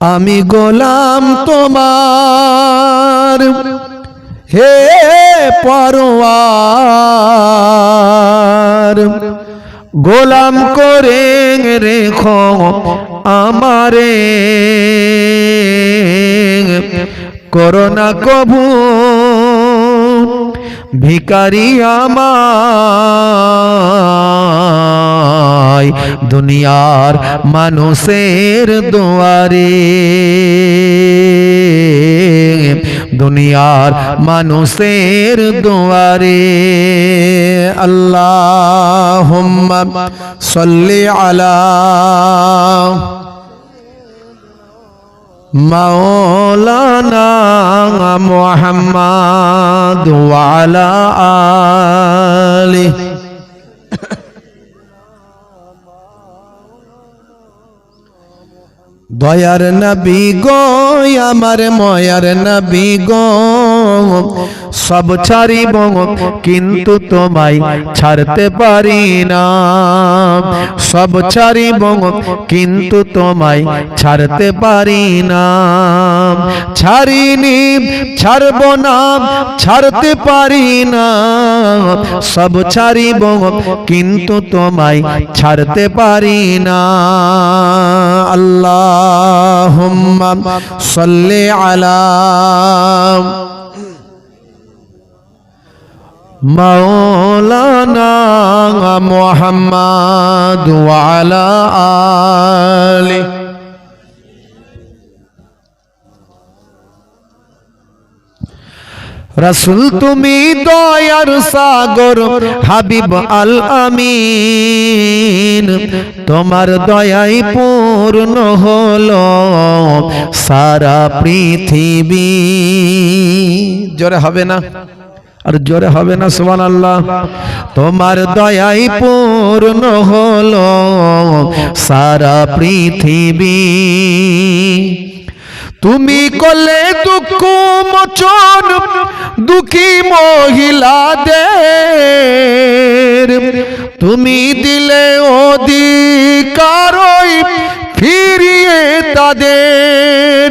আমি গোলাম তোমার। হে পরোয়ার গোলাম করে রেখো আমারে। করোনা কবু ভিকারি আমায় দুনিয়ার মানুষের দুয়ারে। দুনিয়ার মানুষের দুয়ারে। আল্লাহ সাল্লি আলা مولانا محمد وعلى آله দয়ার নবী গো, আমার ময়ার নবী গো। সব ছাড়িব কিন্তু তোমায় ছাড়তে পারি না। সব ছাড়িব কিন্তু তোমায় ছাড়তে পারি না। ছাড়িনি, ছাড়ব না, ছাড়তে পারি না। সব ছাড়িব কিন্তু তোমায় ছাড়তে পারি না। اللهم صل على مولانا محمد وعلى آله রসুল তুমি দয়ার সাগর, হাবিব আল আমিন তোমার দয়াই পূর্ণ হলো সারা পৃথিবী। জোরে হবে না? আর জোরে হবে না সুমান আল্লাহ তোমার দয়াই পূর্ণ হলো সারা পৃথিবী। তুমি করলে দুঃখ মোচন দুঃখী মহিলাদের। তুমি দিলে অধিকারই ফিরিয়ে তাদের।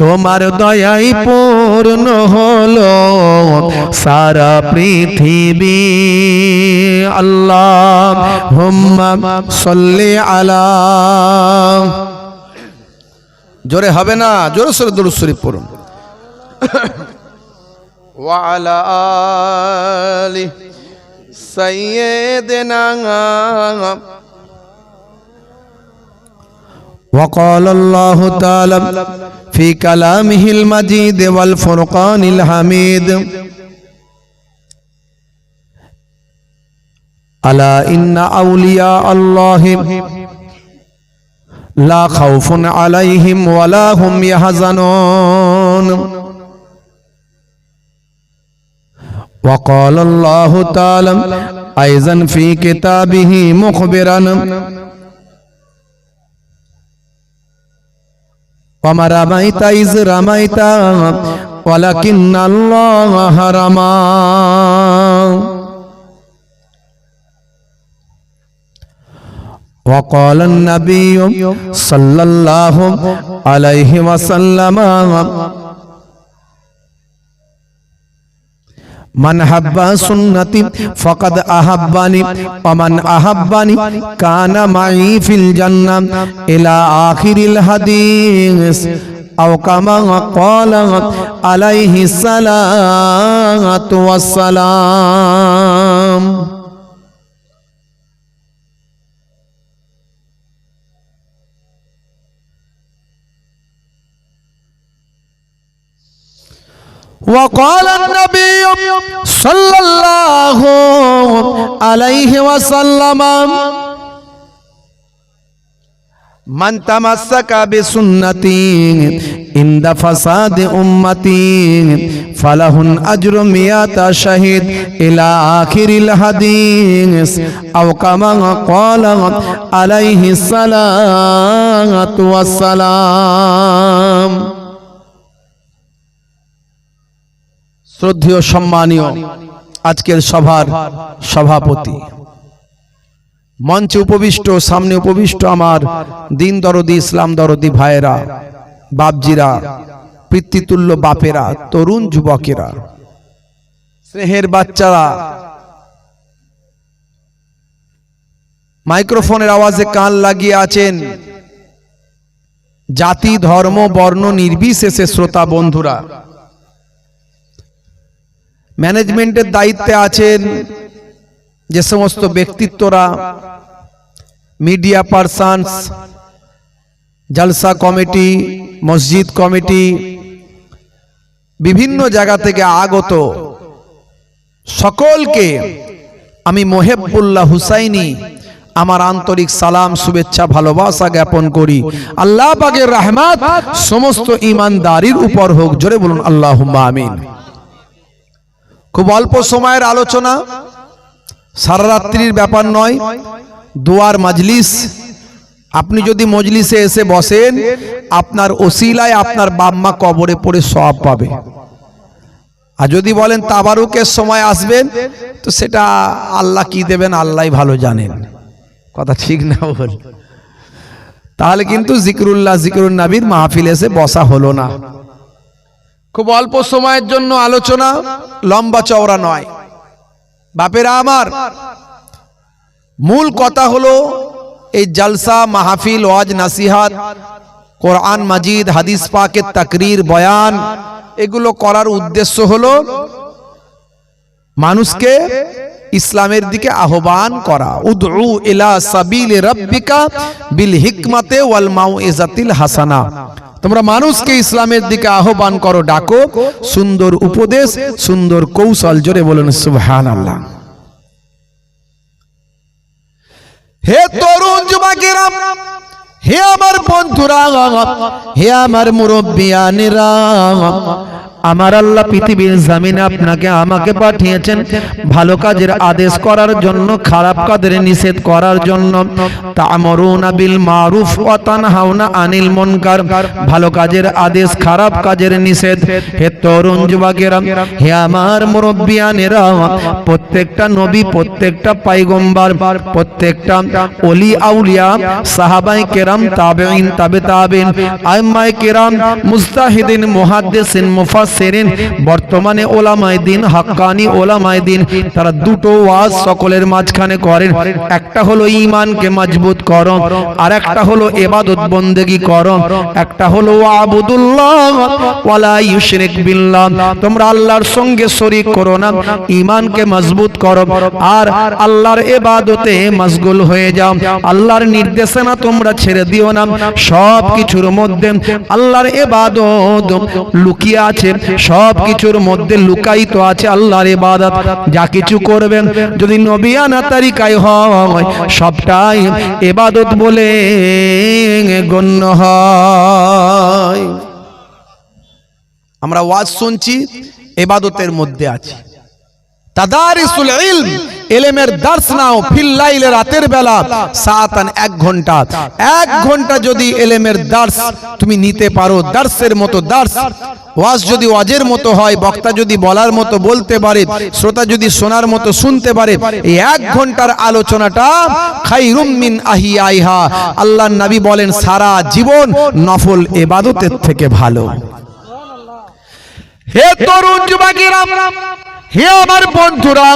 তোমার দয়াই পূর্ণ হলো সারা পৃথিবী আল্লাহ হুম্মা সল্লি আলা জোরে হবে না জোরে সরে দরুদ শরীফ পড়ুন وعلى آل سيدنا وقال الله تعالى في كلامه المجيد والفرقان الحميد ألا إن أولياء الله لا خوف عليهم ولا هم يحزنون وقال الله تعالى أيضا في كتابه مخبرا وما رميت إذ رميت ولكن الله رمى وقال النبي صلى الله عليه وسلم মান হাব্বা সুন্নতি ফকাদ আহাব্বানি অমান আহাব্বানি কানা মাই ফিল জান্নাম ইলা আখিরিল হাদিস। আও কামা ক্বালা আলাইহি সালাতু ওয়াসসালাম وقال النبي صلى الله عليه وسلم من تمسك بسنتي عند فساد امتي فله اجر مئات شهيد الى اخر الحديث او كما قال عليه الصلاه والسلام শ্রদ্ধেয় সম্মানীয় আজকের সভার সভাপতি। মঞ্চে উপবিষ্ট, সামনে উপবিষ্ট আমার দিন দরদি, ইসলাম দরদি ভাইয়েরা, বাপজিরা, পিতৃতুল্য বাপেরা, তরুণ যুবকেরা, স্নেহের বাচ্চারা, মাইক্রোফোনের আওয়াজে কান লাগিয়ে আছেন জাতি, ধর্ম, বর্ণ, নির্বিশেষে শ্রোতা বন্ধুরা। ম্যানেজমেন্টের দায়িত্বে আছেন যে সমস্ত ব্যক্তিত্বরা মিডিয়া পারসনস জালসা কমিটি মসজিদ কমিটি বিভিন্ন জায়গা থেকে আগত সকলকে আমি মোহেবুল্লাহ হুসাইনি আমার আন্তরিক সালাম, শুভেচ্ছা, ভালোবাসা জ্ঞাপন করি। আল্লাহ পাকের রহমাত সমস্ত ইমানদারির উপর হোক। জোরে বলুন আল্লাহ আমিন। খুব অল্প সময়ের আলোচনা। সারা রাত্রির ব্যাপার নয়। দোয়ার মাজলিস। আপনি যদি মজলিসে এসে বসেন, আপনার ওসিলায় আপনার বাম্মা কবরে পড়ে সব পাবে। আর যদি বলেন তাবারুকের সময় আসবেন, তো সেটা আল্লাহ কি দেবেন আল্লাহ ভালো জানেন। কথা ঠিক না বল। তাহলে কিন্তু জিকরুল্লাহ জিকরুল নাবির মাহফিল এসে বসা হলো না। খুব অল্প সময়ের জন্য আলোচনা, লম্বা চওড়া নয়। বাপেরা আমার, মূল কথা হলো এই জালসা, মাহফিল, ওয়াজ, নাসিহাত, কোরআন, মাজিদ, হাদিস পাকের তাকরির, বয়ান, এগুলো করার উদ্দেশ্য হলো মানুষকে ইসলামের দিকে আহ্বান করা। উদউ ইলা সাবিল রাব্বিকা বিল হিকমাতে ওয়াল মাউইজাতিল হাসানা। তোমরা মানুষকে ইসলামের দিকে আহ্বান করো, ডাকো, সুন্দর উপদেশ, সুন্দর কৌশল, জোরে বলেন সুবহানাল্লাহ। হে তরুণ যুবকেরা, হে আমার বন্ধুরা, হে আমার মুরব্বিয়ানেরা আমার আল্লাহ পৃথিবীর জামিনে আপনাকে আমাকে পাঠিয়েছেন ভালো কাজের আদেশ করার জন্য, খারাপ কাজের নিষেধ করার জন্য। তামরুনা বিল মারুফ ওয়া তানহাউনা আনিল মুনকার। ভালো কাজের আদেশ, খারাপ কাজের নিষেধ। হে তরুণ যুবকেরা, হে আমার মুরব্বিয়ানেরা, প্রত্যেকটা নবী, প্রত্যেকটা পাইগম্বার, প্রত্যেকটা ওলি আউলিয়া সাহাবাই কেরাম তাবেইন তাবে তাবেন আইম্মাই কেরাম, মুস্তাহিদিন, মুহাদ্দিসিন মুফাস সেরেন। বর্তমানে ওলামায় দিন, হাক্কানি ওলামায় দিন, তারা দুটো ওয়াজ সকলের মাঝখানে করেন। একটা হলো ঈমানকে মজবুত করো আর একটা হলো ইবাদত বন্দেগি করো। একটা হলো আবুদুল্লাহ বিল্লাহ। তোমরা আল্লাহর সঙ্গে শরীক করো না, ঈমানকে মজবুত করো। আর আল্লাহর ইবাদতে মশগুল হয়ে যাও। আল্লাহর নির্দেশনা তোমরা ছেড়ে দিও না। সব কিছুর মধ্যে আল্লাহর ইবাদত লুকিয়ে আছে। সব কিছুর মধ্যে লুকায়িত আছে আল্লাহর ইবাদত। যা কিছু করবেন, যদি নবিয়ানা তারিকায় হয়, সবটাই ইবাদত বলে গণ্য হয়। আমরা ওয়াজ শুনছি এবাদতের মধ্যে আছি। তাদারিসুল ইলম এলেমের দার্স নাও ফিল লাইলে রাতের বেলা, সাতান এক ঘণ্টা। এক ঘণ্টা যদি এলেমের দার্স তুমি নিতে পারো, দার্সের মতো দার্স। ওয়াজ যদি ওয়াজের মতো হয়, বক্তা যদি বলার মতো বলতে পারে, শ্রোতা যদি শোনার মতো শুনতে পারে, এই এক ঘণ্টার আলোচনাটা খাইরুম মিন আইহা আল্লাহর নবী বলেন, সারা জীবন নফল এবাদতের থেকে ভালো। হে তরুণ যুবকেরা হে আমার বন্ধুরা,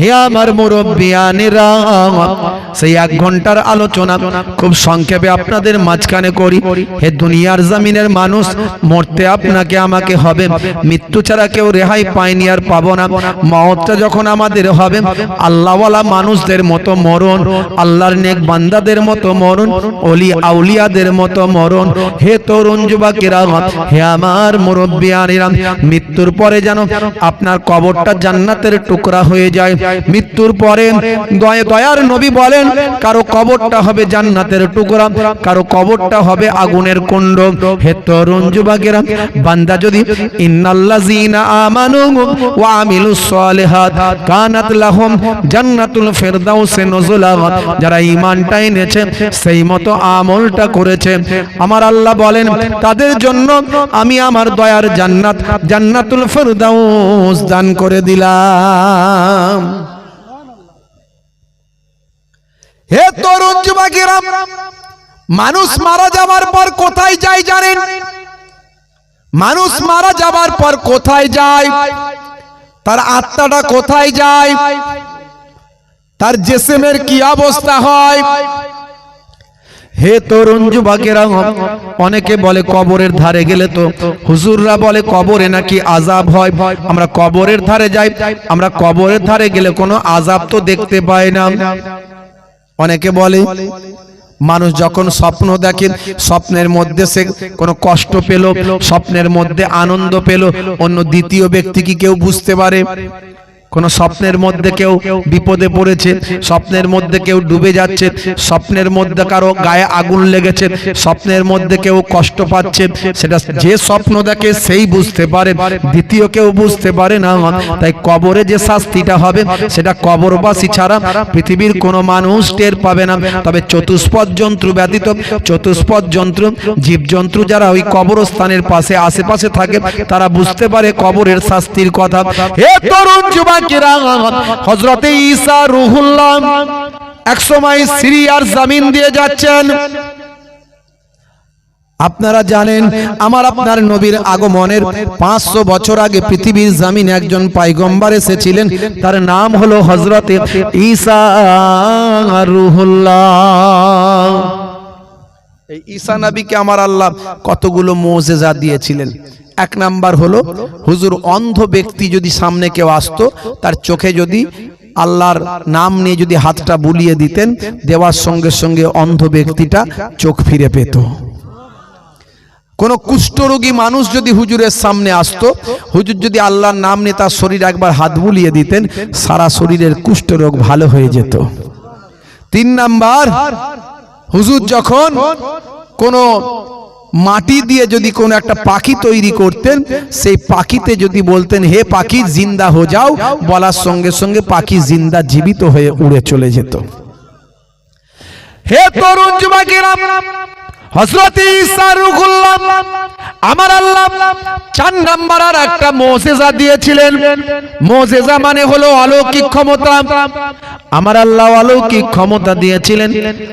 হে আমার মুরব্বিয়ানেরা, সেই এক ঘণ্টার আলোচনা খুব সংক্ষেপে আপনাদের মাঝখানে করি। হে দুনিয়ার জমিনের মানুষ, মরতে আপনাকে আমাকে হবে। মৃত্যু ছাড়া কেউ রেহাই পায়নি আর পাবো না। মহৎটা যখন আমাদের হবে, আল্লাহওয়ালা মানুষদের মতো মরণ, আল্লাহর নেক বান্দাদের মতো মরণ, অলি আউলিয়াদের মতো মরণ। হে তরুণ যুবকেরা, হে আমার মুরব্বিয়ানেরা, মৃত্যুর পরে যেন আপনার কবর কবরটা জান্নাতের টুকরা হয়ে যায়। মৃত্যুর পরে দয়া দয়ার নবী বলেন কারও কবরটা হবে জান্নাতের টুকরা কারও কবরটা হবে আগুনের কুণ্ড। হে তরুণ যুবকেরা বান্দা যদি ইন্নাল্লাযীনা আমানু ওয়া আমিলুস সালিহাত কানাত লাহুম জান্নাতুল ফিরদাউসে নুজুলা। যারা ঈমানটা এনেছে সেই মতো আমলটা করেছে। আমার আল্লাহ বলেন তাদের জন্য আমি আমার দয়ার জান্নাত জান্নাতুল ফিরদাউস দান করে দিলাম। হে তরুণ যুবকেরা, মানুষ মারা যাওয়ার পর কোথায় যায় জানেন? মানুষ মারা যাবার পর কোথায় যায়? তার আত্মাটা কোথায় যায়? তার জেসেমের কি অবস্থা হয়? হে তরুণ যুবকেরা, অনেকে বলে কবরের ধারে গেলে তো হুজুররা বলে কবরে নাকি আজাব হয়। আমরা কবরের ধারে যাই, আমরা কবরের ধারে গেলে কোনো আজাব তো দেখতে পাই না। অনেকে বলে, মানুষ যখন স্বপ্ন দেখে, স্বপ্নের মধ্যে সে কোনো কষ্ট পেল, স্বপ্নের মধ্যে আনন্দ পেল, অন্য দ্বিতীয় ব্যক্তি কি কেউ বুঝতে পারে? কোন স্বপ্নের মধ্যে কেউ বিপদে পড়েছে, স্বপ্নের মধ্যে কেউ ডুবে যাচ্ছে, স্বপ্নের মধ্যে কারও গায়ে আগুন লেগেছে, স্বপ্নের মধ্যে কেউ কষ্ট পাচ্ছে, সেটা যে স্বপ্ন দেখে সেই বুঝতে পারে, দ্বিতীয় কেউ বুঝতে পারে না। তাই কবরে যে শাস্তিটা হবে, সেটা কবরবাসী ছাড়া পৃথিবীর কোনো মানুষ টের পাবে না। তবে চতুষ্পদ যন্ত্র ব্যতীত চতুষ্পদ যন্ত্র, জীবজন্তু যারা ওই কবরস্থানের পাশে, আশেপাশে থাকে, তারা বুঝতে পারে কবরের শাস্তির কথা। যুবকেরা হজরতে ঈসা রুহুল্লাহ এক সময় সিরিয়ার জামিন দিয়ে যাচ্ছেন। আপনারা জানেন, আমার আপনার নবীর আগমনের পাঁচশো বছর আগে পৃথিবীর জামিনে একজন পাইগম্বার এসেছিলেন। তার নাম হলো হজরতে ঈসা রুহুল্লাহ এই ঈসা নবীকে আমার আল্লাহ কতগুলো মোজেজা দিয়েছিলেন। এক নাম্বার হলো, হুজুর অন্ধ ব্যক্তি যদি সামনে কেউ আসতো, তার চোখে যদি আল্লাহর নাম নিয়ে যদি হাতটা বুলিয়ে দিতেন, দেওয়ার সঙ্গে সঙ্গে অন্ধ ব্যক্তিটা চোখ ফিরে পেত। কোন কুষ্ঠরোগী মানুষ যদি হুজুরের সামনে আসতো, হুজুর যদি আল্লাহর নাম নিয়ে তার শরীর একবার হাত বুলিয়ে দিতেন, সারা শরীরের কুষ্ঠরোগ ভালো হয়ে যেত। তিন নাম্বার, হুজুর যখন কোন মাটি দিয়ে যদি কোনো একটা পাখি তৈরি করতেন, সেই পাখিতে যদি বলতেন, হে পাখি, জিন্দা হো যাও, বলার সঙ্গে সঙ্গে পাখি জিন্দা জীবিত হয়ে উড়ে চলে যেত। হে তরুণ যুবকেরা মানে হলো অলৌকিক ক্ষমতা। আমার আল্লাহ অলৌকিক ক্ষমতা দিয়েছিলেন।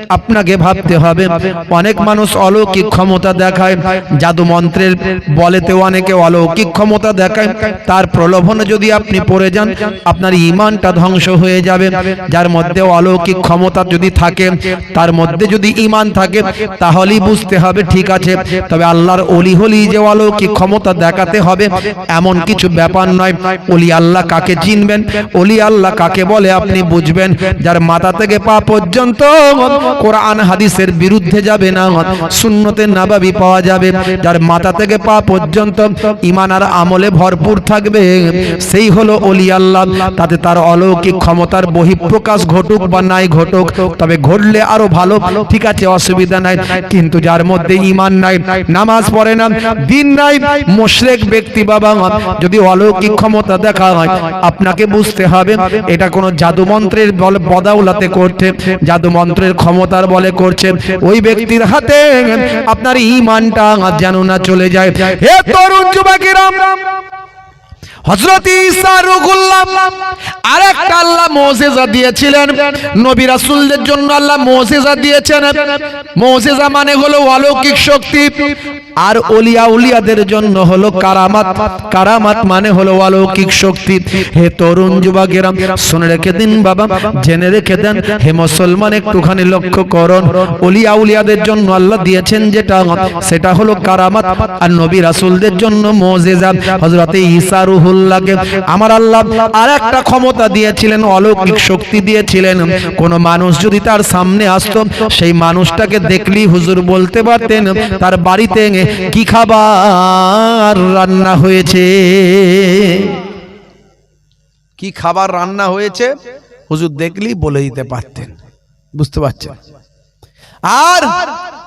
আপনাকে ভাবতে হবে, অনেক মানুষ অলৌকিক ক্ষমতা দেখায়, জাদু মন্ত্রের বলেতে অনেকে অলৌকিক ক্ষমতা দেখায়। তার প্রলোভনে যদি আপনি পড়ে যান, আপনার ইমানটা ধ্বংস হয়ে যাবে। যার মধ্যে অলৌকিক ক্ষমতা যদি থাকে, তার মধ্যে যদি ইমান থাকে, তাহলেই বুঝতে হবে, ঠিক আছে। তবে আল্লাহর অলি হলি যে অলৌকিক ক্ষমতা দেখাতে হবে, এমন কিছু ব্যাপার নয়। অলি আল্লাহ কাকে চিনবেন? অলি আল্লাহ কাকে বলে আপনি বুঝবেন? যার মাথা থেকে পা পর্যন্ত কোরআন হাদিসের বিরুদ্ধে যাবে না, সুন্নতে নাবাবি পাওয়া যাবে। যার মাথা থেকে পা পর্যন্ত ইমান আর আমলে ভরপুর থাকবে, সেই হলো অলি আল্লাহ। তাতে তার অলৌকিক ক্ষমতার বহিঃপ্রকাশ ঘটুক বা নাই ঘটুক, তবে ঘটলে আরও ভালো। ঠিক আছে, অসুবিধা নাই। কিন্তু যার মধ্যে ইমান নাই নামাজ পড়ে না দিন নাই মুশরিক ব্যক্তি বাবা যদি অলৌকিক ক্ষমতা দেখা হয় আপনাকে বুঝতে হবে এটা কোনো জাদু মন্ত্রের বলে বদাউলাতে করছে জাদু মন্ত্রের ক্ষমতার বলে করছে ওই ব্যক্তির হাতে আপনার ইমানটা যেন না চলে যায়। হে তরুণ যুবকেরা রুহুল্লাহ আরেকটা আল্লাহ দিয়েছিলেন। নবী রাসূলদের জন্য আল্লাহ দিয়েছেন। মানে হলো অলৌকিক শক্তি। আর উলিয়াদের জন্য হলো কারামাত। কারামাত মানে হলো অলৌকিক শক্তি। হে তরুণ শুনে রেখে দিন বাবা, জেনে রেখে দেন। হে মুসলমান, একটুখানি লক্ষ্য করুন। ওলিয়া উলিয়াদের জন্য আল্লাহ দিয়েছেন যেটা, সেটা হলো কারামাত। আর নবী রাসূলদের জন্য মুজিজা। হযরতে ঈসা রুহুল্লাহকে আমার আল্লাহ আর একটা ক্ষমতা দিয়েছিলেন অলৌকিক শক্তি দিয়েছিলেন। কোন মানুষ যদি তার সামনে আসতো সেই মানুষটাকে দেখলি হুজুর বলতে পারতেন তার বাড়িতে কি খাবার রান্না হয়েছে? কি খাবার রান্না হয়েছে? হুজুর দেখলেই বলে দিতে পারতেন। বুঝতে পারছেন? আর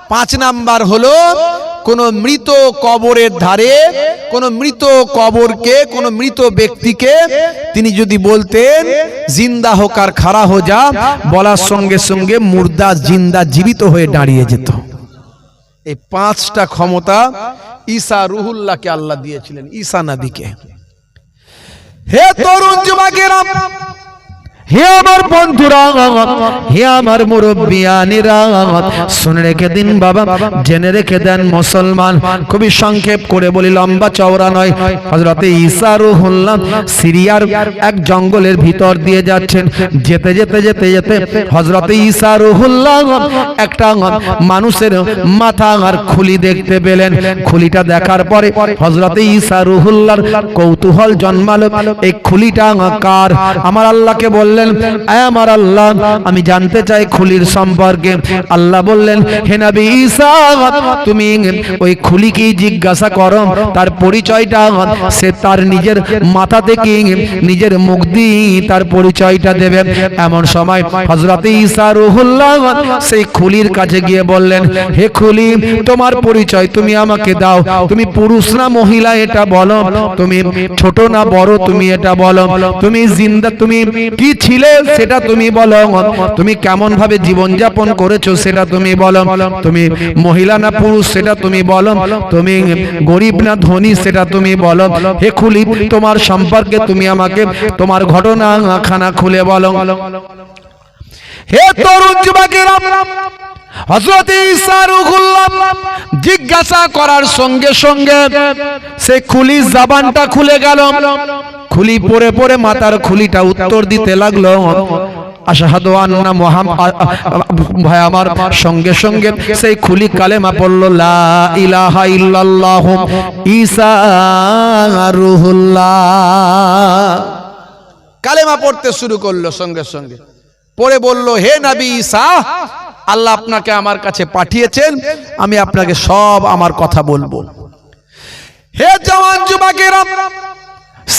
পাঁচ নাম্বার হলো কোন মৃত কবরের ধারে, কোন মৃত কবরকে, কোন মৃত ব্যক্তিকে তিনি যদি বলতেন, জিন্দা হোক আর খাড়া হো যা, বলার সঙ্গে সঙ্গে মুর্দা জিন্দা জীবিত হয়ে দাঁড়িয়ে যেত। এই পাঁচটা ক্ষমতা ঈসা রুহুল্লাহকে আল্লাহ দিয়েছিলেন, ঈসা নবীকে। হে তরুণ যুবকেরা হে আমার বন্ধুরা, হে আমার মুরব্বিয়ানিরা, শুনে রেখে দিন বাবা, জেনে রেখে দেন মুসলমান। খুবই সংক্ষেপ করে বলি, লম্বা চওড়া নয়। হজরতে ঈসা রুহুল্লাহ সিরিয়ার এক জঙ্গলের ভিতর দিয়ে যাচ্ছেন। যেতে যেতে যেতে যেতে হজরতে ঈসা রুহুল্লাহ একটা মানুষের মাথা আর খুলি দেখতে পেলেন। খুলিটা দেখার পরে হজরতে ঈসা রুহুল্লাহর কৌতূহল জন্মালো। এই খুলিটা কার? আমার আল্লাহকে বললেন "আয় আমার আল্লাহ, আমি জানতে চাই খুলির সম্পর্কে। আল্লাহ বললেন, হে নবী ঈসা, তুমি ওই খুলিকে জিজ্ঞাসা করো, তার পরিচয়টা, সে তার নিজের মাথা থেকে নিজের মুখ দিয়ে তার পরিচয়টা দেবে। এমন সময় হজরত ঈসা রুহুল্লাহ সেই খুলির কাছে গিয়ে বললেন, হে খুলি, তোমার পরিচয় তুমি আমাকে দাও। তুমি পুরুষ না মহিলা এটা বলো। তুমি ছোট না বড় তুমি এটা বলো। তুমি জিন্দা, তুমি কি ছিলে, সেটা তুমি বলো। তুমি কেমন ভাবে জীবন যাপন করেছ, সেটা তুমি বলো। তুমি মহিলা না পুরুষ, সেটা তুমি বলো। তুমি গরিব না ধনী, সেটা তুমি বলো। হে খুলি, তোমার সম্পর্কে তুমি আমাকে তোমার ঘটনা খানা খুলে বলো। হে তরুণ যুবকেরা জিজ্ঞাসা করার সঙ্গে সঙ্গে সে খুলি জবানটা খুলে গেল। খুলি পরে পরে মাতার খুলিটা উত্তর দিতে লাগল। আশহাদু আন্না সঙ্গে সঙ্গে সেই খুলি কালেমা পড়ল কালেমা পড়তে শুরু করল সঙ্গে সঙ্গে। পরে বলল, হে নবী ঈসা, আল্লাহ আপনাকে আমার কাছে পাঠিয়েছেন, আমি আপনাকে সব আমার কথা বলব। হে জওয়ান যুবকেরা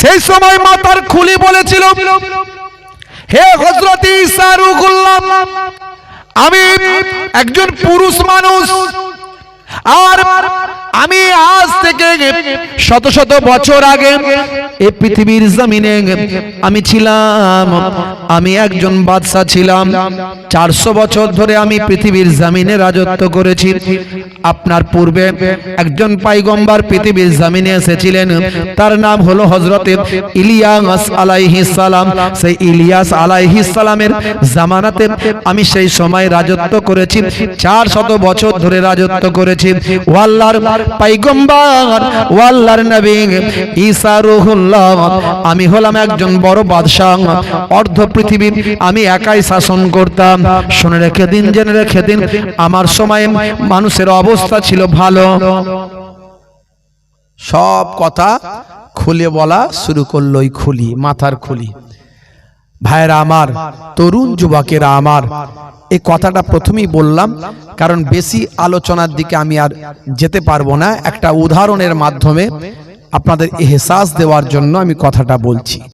সেই সময় মাতার খুলি বলেছিল, হে হজরত ঈসা রুহুল্লাহ, আমি একজন পুরুষ মানুষ, আর আমি আজ থেকে শত শত বছর আগে এ পৃথিবীর জমিনে আমি ছিলাম। আমি একজন বাদশা ছিলাম। চারশো বছর ধরে আমি পৃথিবীর জামিনে রাজত্ব করেছি। আপনার পূর্বে একজন পাইগম্বার পৃথিবীর জামিনে এসেছিলেন। তার নাম হলো হজরতে ইলিয়াস সালাম। সেই ইলিয়াস সালামের জামানাতে আমি সেই সময় রাজত্ব করেছি। চার শত বছর ধরে রাজত্ব করেছি। ওয়াল্লার পাইগম্বার, ওয়াল্লার নবী ঈসা রুহুল্লাহ। আমি হলাম একজন বড় বাদশাহ। অর্ধ পৃথিবী, আমি একাই শাসন করতাম। শুনে রেখে দিন, জেনে রেখে দিন, আমার সময় মানুষের অবস্থা ছিল ভালো। সব কথা খুলে বলা শুরু করল খুলি, মাথার খুলি। ভাইরা আমার, তরুণ যুবকেরা আমার এই কথাটা প্রথমেই বললাম, কারণ বেশি আলোচনার দিকে আমি আর যেতে পারব না। একটা উদাহরণের মাধ্যমে আপনাদের এহসাস দেওয়ার জন্য আমি কথাটা বলছি।